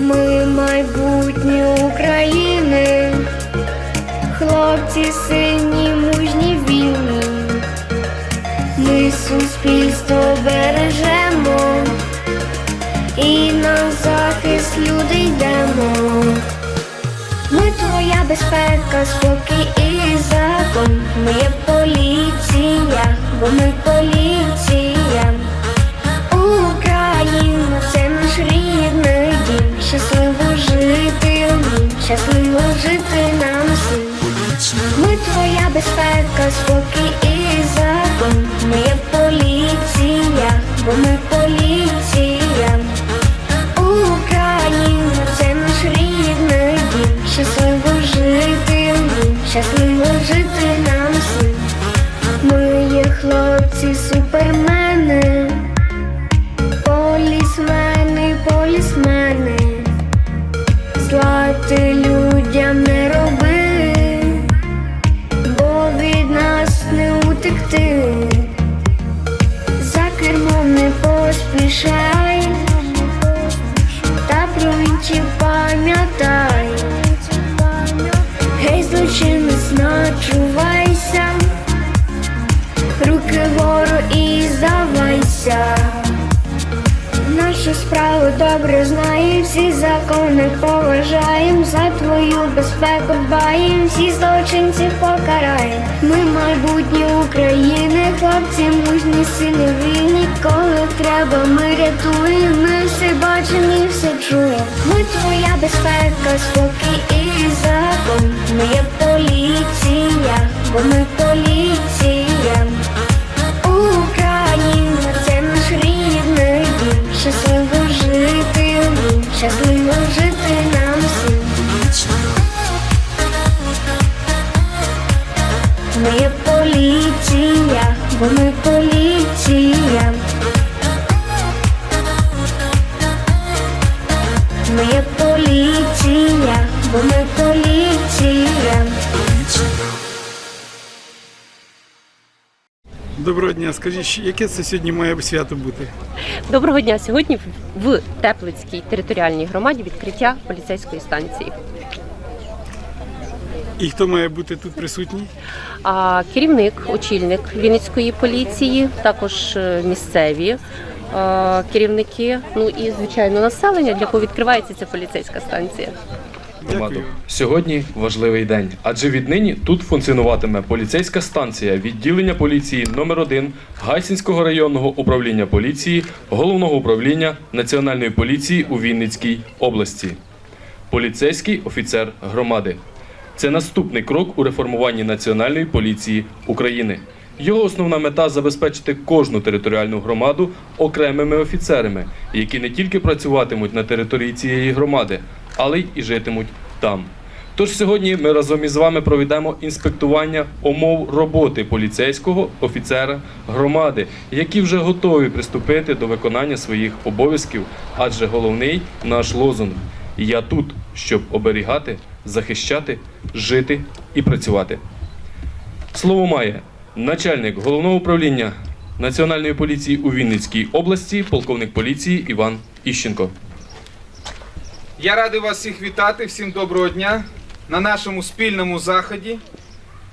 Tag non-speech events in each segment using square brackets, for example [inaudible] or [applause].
Ми майбутнє України, хлопці сильні, мужні, вільні. Ми суспільство бережемо і на захист люди йдемо. Ми твоя безпека, спокій і закон. Ми є поліція, бо ми поліція. Нашу справу добре знаєм, всі закони поважаєм, за твою безпеку дбаєм, всі злочинців покараєм. Ми майбутнє України, хлопці мужні, сини вільні, коли треба, ми рятуємо, ми все бачимо і все чуємо. Ми твоя безпека, спокій і закон. Ми є поліція, бо ми поліція. В дня. Скажіть, яке це сьогодні має свято бути? Доброго дня. Сьогодні в- Теплицькій територіальній громаді відкриття поліцейської станції. І хто має бути тут присутній? А керівник, очільник Вінницької поліції, також е, місцеві е, керівники, ну і звичайно населення, для кого відкривається ця поліцейська станція. Громаду. Дякую. Сьогодні важливий день, адже віднині тут функціонуватиме поліцейська станція відділення поліції номер 1 Гайсінського районного управління поліції головного управління Національної поліції у Вінницькій області. Поліцейський офіцер громади. Це наступний крок у реформуванні Національної поліції України. Його основна мета забезпечити кожну територіальну громаду окремими офіцерами, які не тільки працюватимуть на території цієї громади, але й і житимуть там. Тож сьогодні ми разом із вами проведемо інспектування умов роботи поліцейського офіцера громади, які вже готові приступити до виконання своїх обов'язків, адже головний наш лозунг Я тут, щоб оберігати, захищати, жити і працювати. Слово має начальник головного управління Національної поліції у Вінницькій області, полковник поліції Іван Іщенко. Я радий вас всіх вітати, всім доброго дня на нашому спільному заході.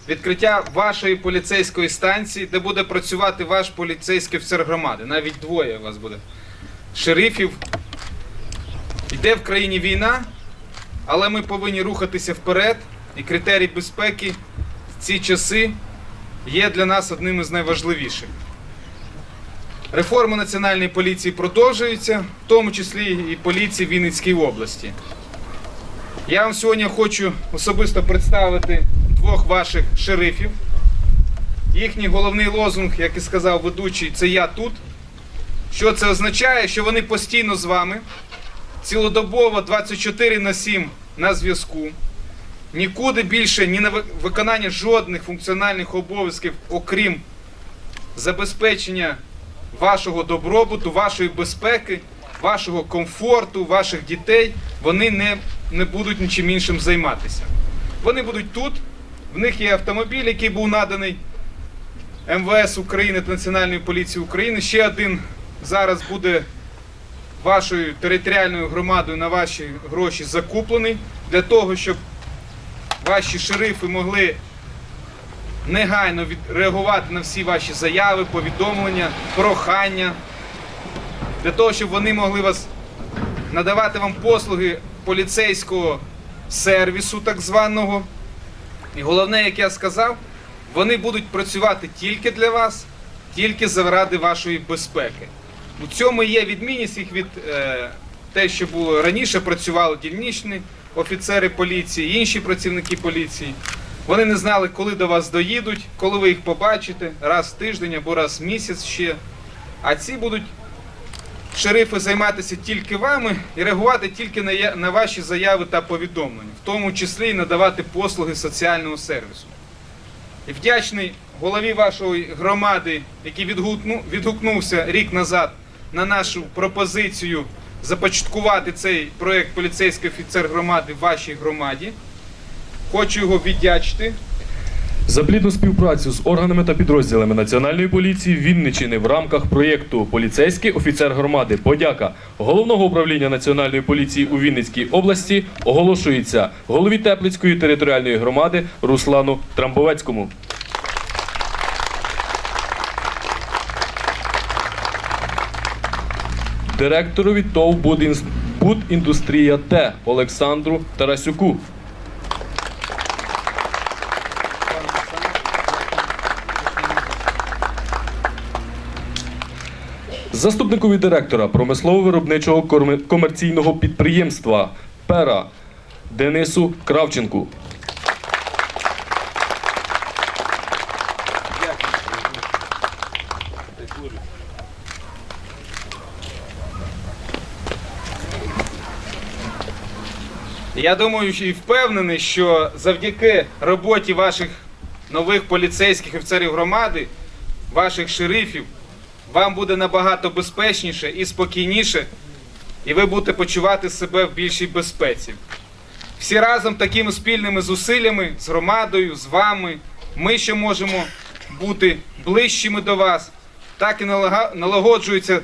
Відкриття вашої поліцейської станції, де буде працювати ваш поліцейський офіцер громади. Навіть двоє у вас буде. Шерифів. Йде в країні війна, але ми повинні рухатися вперед. І критерій безпеки в ці часи є для нас одним із найважливіших. Реформа національної поліції продовжується, в тому числі і поліції Вінницької області. Я вам сьогодні хочу особисто представити двох ваших шерифів. Їхній головний лозунг, як і сказав ведучий, це я тут. Що це означає? Що вони постійно з вами, цілодобово 24 на 7 на зв'язку. Нікуди більше ні на виконання жодних функціональних обов'язків, окрім забезпечення вашого добробуту, вашої безпеки, вашого комфорту, ваших дітей, вони не, не будуть нічим іншим займатися. Вони будуть тут, в них є автомобіль, який був наданий МВС України та Національної поліції України. Ще один зараз буде вашою територіальною громадою на ваші гроші закуплений для того, щоб ваші шерифи могли негайно відреагувати на всі ваші заяви, повідомлення, прохання, для того, щоб вони могли вас надавати вам послуги поліцейського сервісу, так званого. І головне, як я сказав, вони будуть працювати тільки для вас, тільки заради вашої безпеки. У цьому є відмінність їх від е, те, що було раніше, працювали дільничні офіцери поліції, інші працівники поліції. Вони не знали, коли до вас доїдуть, коли ви їх побачите, раз в тиждень або раз в місяць ще. А ці будуть шерифи займатися тільки вами і реагувати тільки на, ваші заяви та повідомлення, в тому числі і надавати послуги соціального сервісу. І вдячний голові вашої громади, який відгукнувся рік назад на нашу пропозицію започаткувати цей проєкт поліцейський офіцер громади в вашій громаді. Хочу його віддячити. За плідну співпрацю з органами та підрозділами Національної поліції Вінничини в рамках проєкту Поліцейський офіцер громади подяка головного управління Національної поліції у Вінницькій області оголошується голові Теплицької територіальної громади Руслану Трамбовецькому. Директорові ТОВ «Будінс- «Будіндустрія Т Олександру Тарасюку. Заступникові директора промислово-виробничого комерційного підприємства Пера Денису Кравченку. Я думаю і впевнений, що завдяки роботі ваших нових поліцейських офіцерів громади, ваших шерифів, вам буде набагато безпечніше і спокійніше, і ви будете почувати себе в більшій безпеці. Всі разом такими спільними зусиллями з громадою, з вами, ми ще можемо бути ближчими до вас, так і налагоджується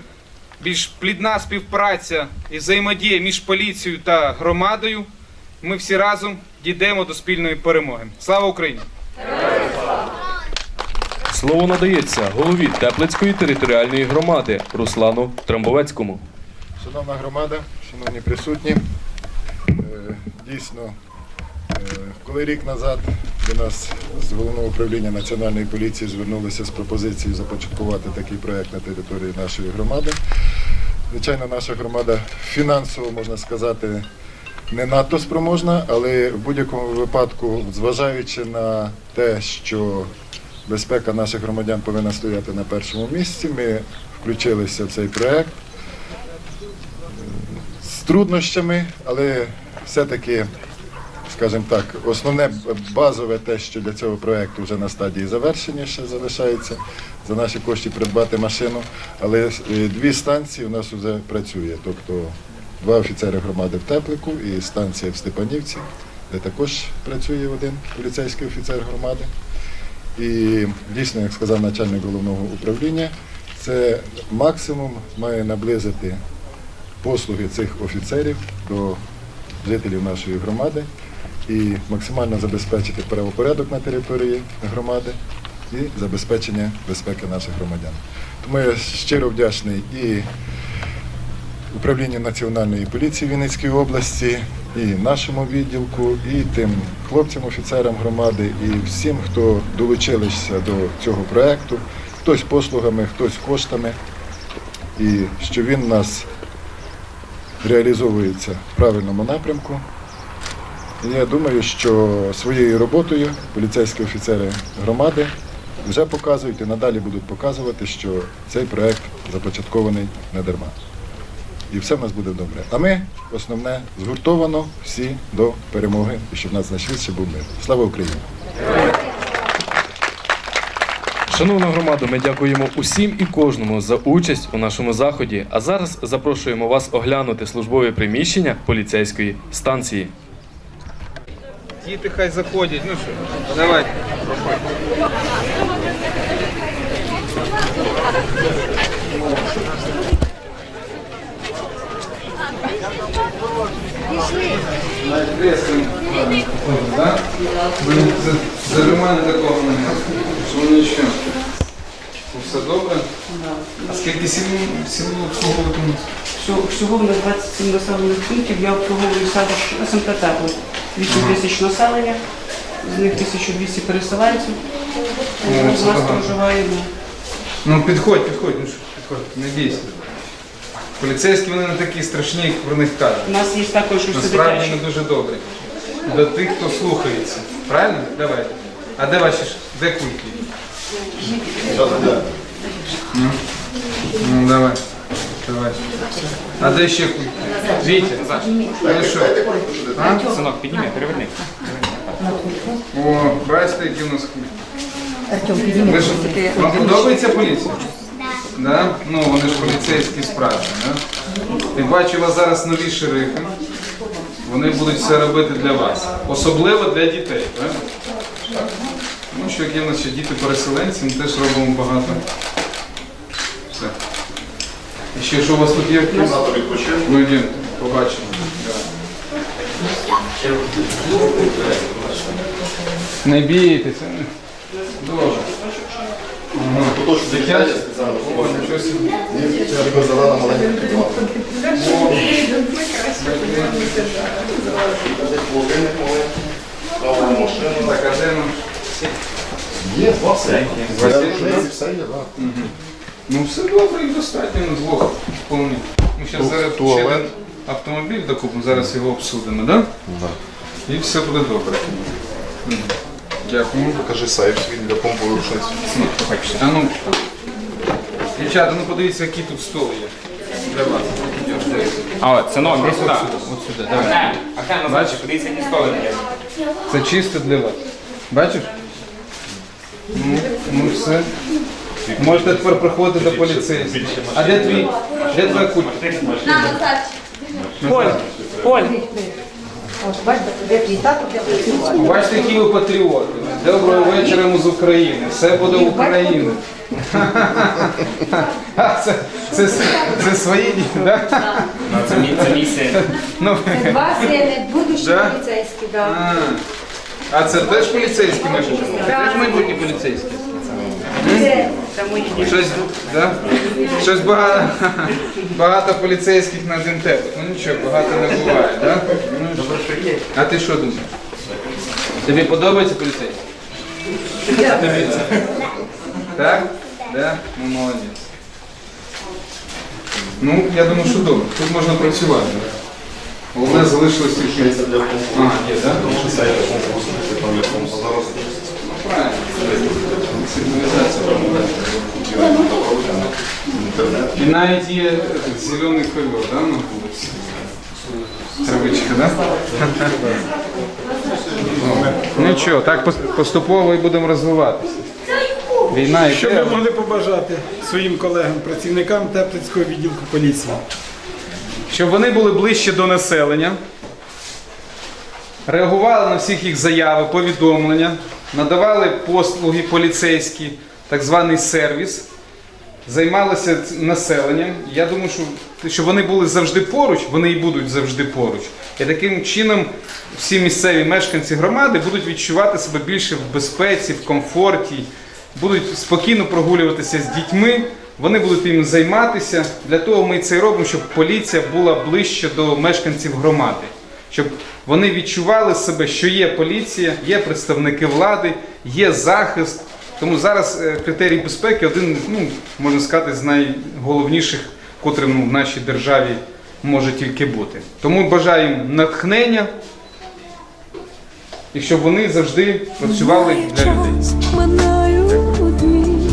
більш плідна співпраця і взаємодія між поліцією та громадою. Ми всі разом дійдемо до спільної перемоги. Слава Україні! Слово надається голові Теплицької територіальної громади Руслану Трамбовецькому. Шановна громада, шановні присутні, е, дійсно, е, коли рік назад до нас з головного управління Національної поліції звернулися з пропозицією започаткувати такий проєкт на території нашої громади, звичайно, наша громада фінансово, можна сказати, не надто спроможна, але в будь-якому випадку, зважаючи на те, що безпека наших громадян повинна стояти на першому місці, ми включилися в цей проєкт з труднощами, але все-таки, скажімо так, основне базове те, що для цього проєкту вже на стадії завершення ще залишається, за наші кошти придбати машину. Але е, дві станції у нас вже працює, тобто два офіцери громади в Теплику і станція в Степанівці, де також працює один поліцейський офіцер громади. І дійсно, як сказав начальник головного управління, це максимум має наблизити послуги цих офіцерів до жителів нашої громади і максимально забезпечити правопорядок на території громади і забезпечення безпеки наших громадян. Тому я щиро вдячний і управлінню Національної поліції Вінницької області, і нашому відділку, і тим хлопцям, офіцерам громади, і всім, хто долучилися до цього проєкту, хтось послугами, хтось коштами, і що він у нас реалізовується в правильному напрямку. Я думаю, що своєю роботою поліцейські офіцери громади вже показують і надалі будуть показувати, що цей проєкт започаткований не дарма. І все в нас буде добре. А ми, основне, згуртовано всі до перемоги, і щоб нас найшвидше був мир. Слава Україні! Шановна громада, ми дякуємо усім і кожному за участь у нашому заході. А зараз запрошуємо вас оглянути службове приміщення поліцейської станції. Діти хай заходять. Ну що, давайте. За- Зажимання такого немає. Що нічого. Ну, Все добре? А скільки сіл обслуговувати? Всього, в нас 27 населених пунктів. Я обслуговую селищ СМТ 8 тисяч населення, з них 1200 переселенців. Ну, У нас проживаємо. Ну підходь, підходь, ну що, підходь, не бійся. Поліцейські вони не такі страшні, як про них кажуть. У нас є також і все Насправді дитячі. не дуже добрі. До тих, хто слухається. Правильно? Давай. А де ваші ж? Де кульки? Ну, ну давай. Давай. А де ще кульки? Вітя. Ну що? А? Синок, підніми, переверни. О, бачите, які у нас кульки. Ви ж, вам подобається поліція? Да? Ну, вони ж поліцейські справи, да? Тим паче, у вас зараз нові шерифи. Вони будуть все робити для вас. Особливо для дітей, правильно? Ну, що як є в нас ще діти-переселенці, ми теж робимо багато. Все. І ще що у вас тут є? Ну, йдемо, побачимо. Не бійтеся. Добре. Ага. Дитячі? О, нічого собі. Так, а де нам? Є, два все. Все є, так. Ну все добре і достатньо на двох вполне. Ми зараз зараз ще один автомобіль докупимо, зараз його обсудимо, так? Да? І все буде добре. Мгм. Дякую. Покажи сайт свій для помпових рушниць. А ну, дівчата, ну подивіться, які тут столи є. Для вас. А от, синок, десь сюди. От сюди, давай. Окей, назад, подивися, які столи є. Це чисто для вас. Бачиш? Ну, ну все. Можете тепер приходити до поліцейських. А де твій? Де твоя кулька? Поль, Поль, Бачите, які ви патріоти. Доброго вечора ми з України. Все буде Україна. [laughs] А, це, це, це свої діти, так? Це мій, це мій син. Ну, Два сини, будущі Да? поліцейські, да. а, а це теж поліцейські майбутні? Теж майбутні поліцейські? Це Щось, да? Щось багато, багато поліцейських на один тебе. Ну нічого, багато не буває, так? Да? Ну, а ти що думаєш? Тобі подобається поліцейський? Тобі це? Так? Да? Ну молодець. Ну, я думаю, що добре. Тут можна працювати. Головне залишилось тільки. А, є, так? Правильно. І навіть є зелений ковер, да, на вулиці? Травичка, да? Нічого, так поступово і будемо розвиватися. Війна Що йде. ви могли побажати своїм колегам, працівникам Теплицького відділку поліції? щоб вони були ближче до населення, реагували на всіх їх заяви, повідомлення, надавали послуги поліцейські, так званий сервіс, займалися населенням. Я думаю, що щоб вони були завжди поруч, вони і будуть завжди поруч. І таким чином всі місцеві мешканці громади будуть відчувати себе більше в безпеці, в комфорті, будуть спокійно прогулюватися з дітьми. Вони будуть їм займатися. Для того ми це робимо, щоб поліція була ближче до мешканців громади, щоб вони відчували себе, що є поліція, є представники влади, є захист. Тому зараз е, критерій безпеки один, ну можна сказати, з найголовніших, котрим ну, в нашій державі може тільки бути. Тому бажаємо натхнення і щоб вони завжди працювали для людей. Минають дні,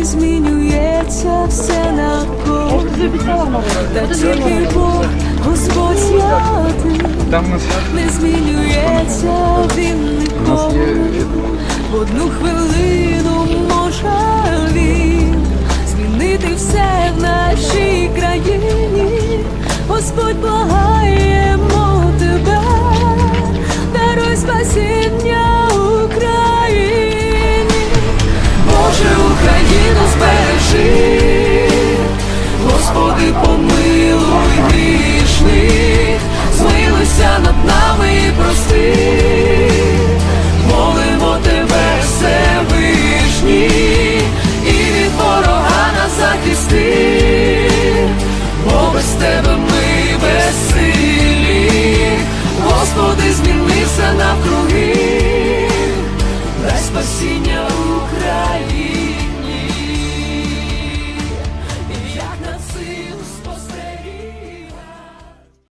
і змінюється все навколо. Та тільки Бог, Господь святий, Там нас не змінюється він ніколи. В одну хвилину може він змінити все в нашій країні. Господь благаємо тебе, даруй спасіння Україні. Боже, Україну збережи, Господи, помилуй.